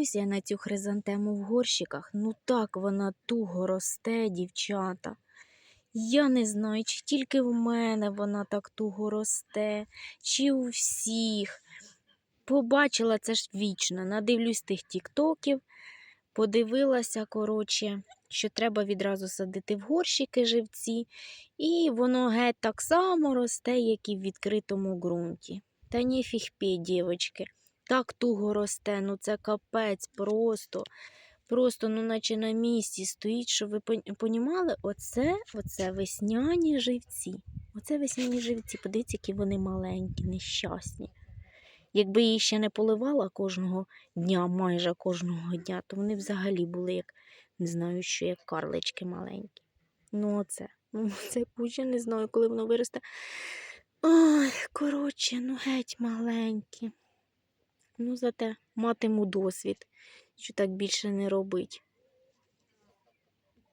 Дивлюся я на цю хризантему в горщиках. Ну так вона туго росте, дівчата. Я не знаю, чи тільки в мене вона так туго росте, чи у всіх. Побачила це ж вічно. Надивлюсь тих тіктоків, подивилася, коротше, що треба відразу садити в горщики живці, і воно геть так само росте, як і в відкритому ґрунті. Та ніфіг пі, дівочки. Так туго росте, ну це капець просто. Просто, ну, наче на місці стоїть, щоб ви пон- понімали, оце, оце весняні живці. Оце весняні живці. Подивіться, які вони маленькі, нещасні. Якби її ще не поливала кожного дня, майже кожного дня, то вони взагалі були як, не знаю, що як карлички маленькі. Ну, оце. Ну, це куча, не знаю, коли воно виросте. Ой, коротше, ну геть маленькі. Ну, зате матиму досвід, що так більше не робить.